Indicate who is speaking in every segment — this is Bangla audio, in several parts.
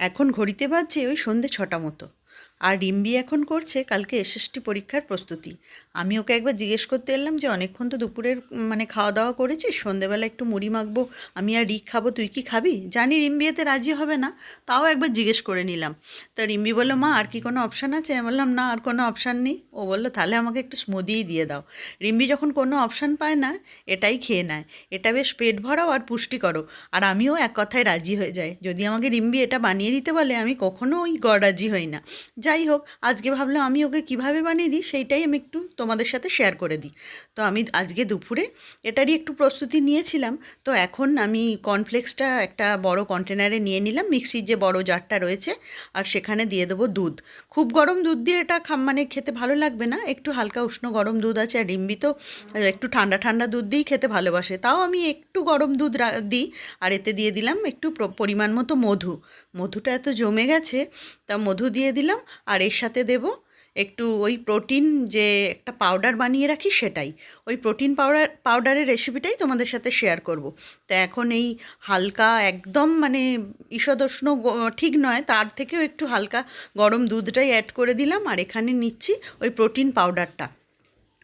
Speaker 1: এখন ঘড়িতে বাজছে ওই সন্ধে ছটা মতো। আর রিম্বি এখন করছে কালকে এসএসটি পরীক্ষার প্রস্তুতি। আমি ওকে একবার জিজ্ঞেস করতে এলাম যে, অনেকক্ষণ তো দুপুরের মানে খাওয়া দাওয়া করেছিস? সন্ধেবেলা একটু মুড়ি মাখবো, আমি আর রিক খাব, তুই কি খাবি? জানি রিম্বি এতে রাজি হবে না, তাও একবার জিজ্ঞেস করে নিলাম। তা রিম্বি বলল, মা, আর কি কোনো অপশান আছে? আমি বললাম, না, আর কোনো অপশান নেই। ও বলল, তাহলে আমাকে একটু স্মুদিই দিয়ে দাও। রিম্বি যখন কোনো অপশান পায় না, এটাই খেয়ে নেয়। এটা বেশ পেট ভরাও আর পুষ্টিকরও। আর আমিও এক কথায় রাজি হয়ে যাই। যদি আমাকে রিম্বি এটা বানিয়ে দিতে বলে, আমি কখনো ওই গড় রাজি হই না। যাই হোক, আজকে ভাবলাম আমি ওকে কীভাবে বানিয়ে দিই সেইটাই আমি একটু তোমাদের সাথে শেয়ার করে দিই। তো আমি আজকে দুপুরে এটারই একটু প্রস্তুতি নিয়েছিলাম। তো এখন আমি কর্নফ্লেক্সটা একটা বড় কন্টেনারে নিয়ে নিলাম, মিক্সির যে বড় জারটা রয়েছে, আর সেখানে দিয়ে দেবো দুধ। খুব গরম দুধ দিয়ে এটা মানে খেতে ভালো লাগবে না, একটু হালকা উষ্ণ গরম দুধ আছে, আর রিম্বি তো একটু ঠান্ডা ঠান্ডা দুধ দিয়েই খেতে ভালোবাসে। তাও আমি একটু গরম দুধ দিই, আর এতে দিয়ে দিলাম একটু পরিমাণ মতো মধু। মধুটা এত জমে গেছে, তা মধু দিয়ে দিলাম আর এর সাথে দেব একটু ওই প্রোটিন যে একটা পাউডার বানিয়ে রাখি সেটাই। ওই প্রোটিন পাউডার, পাউডারের রেসিপিটাই তোমাদের সাথে শেয়ার করব। তো এখন এই হালকা একদম মানে ঈষদোষ্ণ ঠিক নয়, তার থেকেও একটু হালকা গরম দুধটাই অ্যাড করে দিলাম আর এখানে নিচ্ছি ওই প্রোটিন পাউডারটা।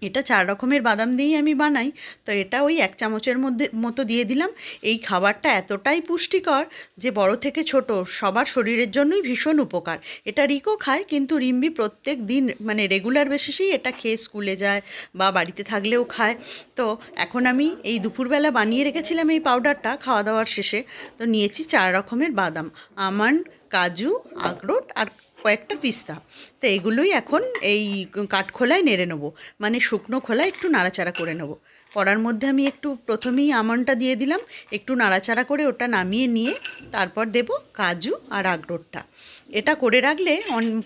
Speaker 1: এটা চার রকমের বাদাম দিয়েই আমি বানাই। তো এটা ওই এক চামচের মধ্যে, মতো দিয়ে দিলাম। এই খাবারটা এতটাই পুষ্টিকর যে বড় থেকে ছোট সবার শরীরের জন্যই ভীষণ উপকার। এটা রিকো খায়, কিন্তু রিম্বি প্রত্যেক দিন মানে রেগুলার বেসিসেই এটা খেয়ে স্কুলে যায় বা বাড়িতে থাকলেও খায়। তো এখন আমি এই দুপুরবেলা বানিয়ে রেখেছিলাম এই পাউডারটা খাওয়া দাওয়ার শেষে। তো নিয়েছি চার রকমের বাদাম। আমন্ড কাজু, আখরোট আর কয়েকটা পিস্তা। তো এগুলোই এখন এই কাঠখোলায় নেড়ে নেব। মানে শুকনো খোলায় একটু নাড়াচাড়া করে নেব। করার মধ্যে আমি একটু প্রথমেই আমন্ডটা দিয়ে দিলাম। একটু নাড়াচাড়া করে ওটা নামিয়ে নিয়ে তারপর দেব কাজু আর আখরোটটা। এটা করে রাখলে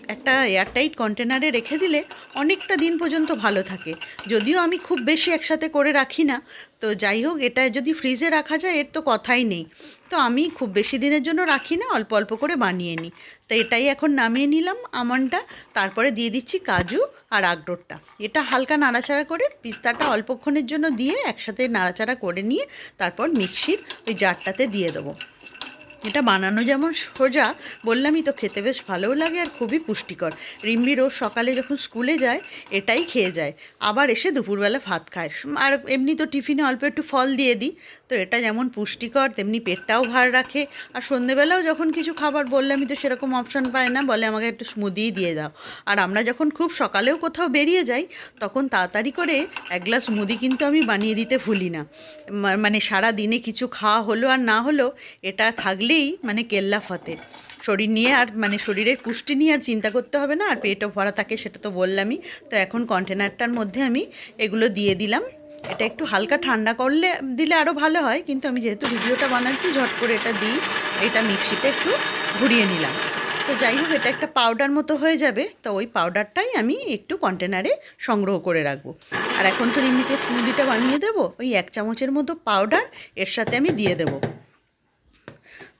Speaker 1: একটা এয়ারটাইট কন্টেনারে রেখে দিলে অনেকটা দিন পর্যন্ত ভালো থাকে। যদিও আমি খুব বেশি একসাথে করে রাখি না তো যাই হোক এটা যদি ফ্রিজে রাখা যায়, এর তো কথাই নেই। তো আমি খুব বেশি দিনের জন্য রাখি না, অল্প অল্প করে বানিয়ে নিই। তো এটাই এখন নামিয়ে নিলাম আমনটা, তারপরে দিয়ে দিচ্ছি কাজু আর আখরোটটা। এটা হালকা নাড়াচাড়া করে পিস্তাটা অল্পক্ষণের জন্য দিয়ে একসাথে নাড়াচাড়া করে নিয়ে তারপর মিক্সির ওই জারটাতে দিয়ে দেবো। এটা বানানো যেমন সোজা, বললামই তো খেতে বেশ ভালোও লাগে আর খুবই পুষ্টিকর। রিম্বি রোজ সকালে যখন স্কুলে যায়, এটাই খেয়ে যায়। আবার এসে দুপুরবেলা ভাত খায়। আর এমনি তো টিফিনে অল্প একটু ফল দিয়ে দিই। তো এটা যেমন পুষ্টিকর, তেমনি পেটটাও ভার রাখে। আর সন্ধেবেলাও যখন কিছু খাবার বললামই তো সেরকম অপশন পায় না, বলে আমাকে একটু স্মুদিই দিয়ে দাও। আর আমরা যখন খুব সকালেও কোথাও বেরিয়ে যাই, তখন তাড়াতাড়ি করে এক গ্লাস মুদি কিন্তু আমি বানিয়ে দিতে ভুলি না। মানে সারা দিনে কিছু খাওয়া হলো আর না হলো, এটা থাকলেই মানে কেল্লা ফতে। শরীর নিয়ে আর মানে শরীরের পুষ্টি নিয়ে আর চিন্তা করতে হবে না, আর পেটও ভরা থাকে সেটা তো বললামই। তো এখন কন্টেনারটার মধ্যে আমি এগুলো দিয়ে দিলাম। এটা একটু হালকা ঠান্ডা করলে, দিলে আরও ভালো হয়, কিন্তু আমি যেহেতু ভিডিওটা বানাচ্ছি, ঝট করে এটা দিই। এটা মিক্সিতে একটু ঘুরিয়ে নিলাম। তো যাই হোক, এটা একটা পাউডার মতো হয়ে যাবে। তো ওই পাউডারটাই আমি একটু কন্টেনারে সংগ্রহ করে রাখব। আর এখন তো রিমিকে স্মুদিটা বানিয়ে দেবো, ওই এক চামচের মতো পাউডার এর সাথে আমি দিয়ে দেবো।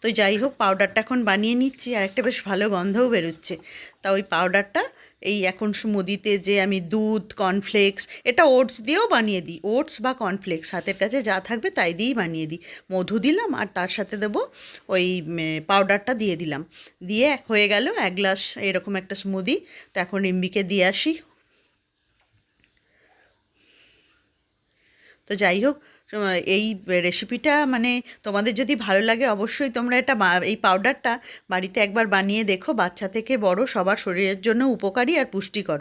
Speaker 1: তো যাই হোক পাউডারটা এখন বানিয়ে নিচ্ছি আর একটা বেশ ভালো গন্ধও বেরোচ্ছে। তা ওই পাউডারটা এই এখন মুদিতে যে আমি দুধ কর্নফ্লেক্স এটা ওটস দিয়েও বানিয়ে দিই। ওটস বা কর্নফ্লেক্স হাতের কাছে যা থাকবে তাই দিয়েই বানিয়ে দিই। মধু দিলাম আর তার সাথে দেবো ওই পাউডারটা দিয়ে দিলাম। দিয়ে হয়ে গেল এক গ্লাস এরকম একটা স্মুদি তো এখন রিম্বিকে দিয়ে আসি। তো যাই হোক এই রেসিপিটা মানে তোমাদের যদি ভালো লাগে অবশ্যই তোমরা এটা এই পাউডারটা বাড়িতে একবার বানিয়ে দেখো। বাচ্চা থেকে বড়, সবার শরীরের জন্য উপকারী আর পুষ্টিকর।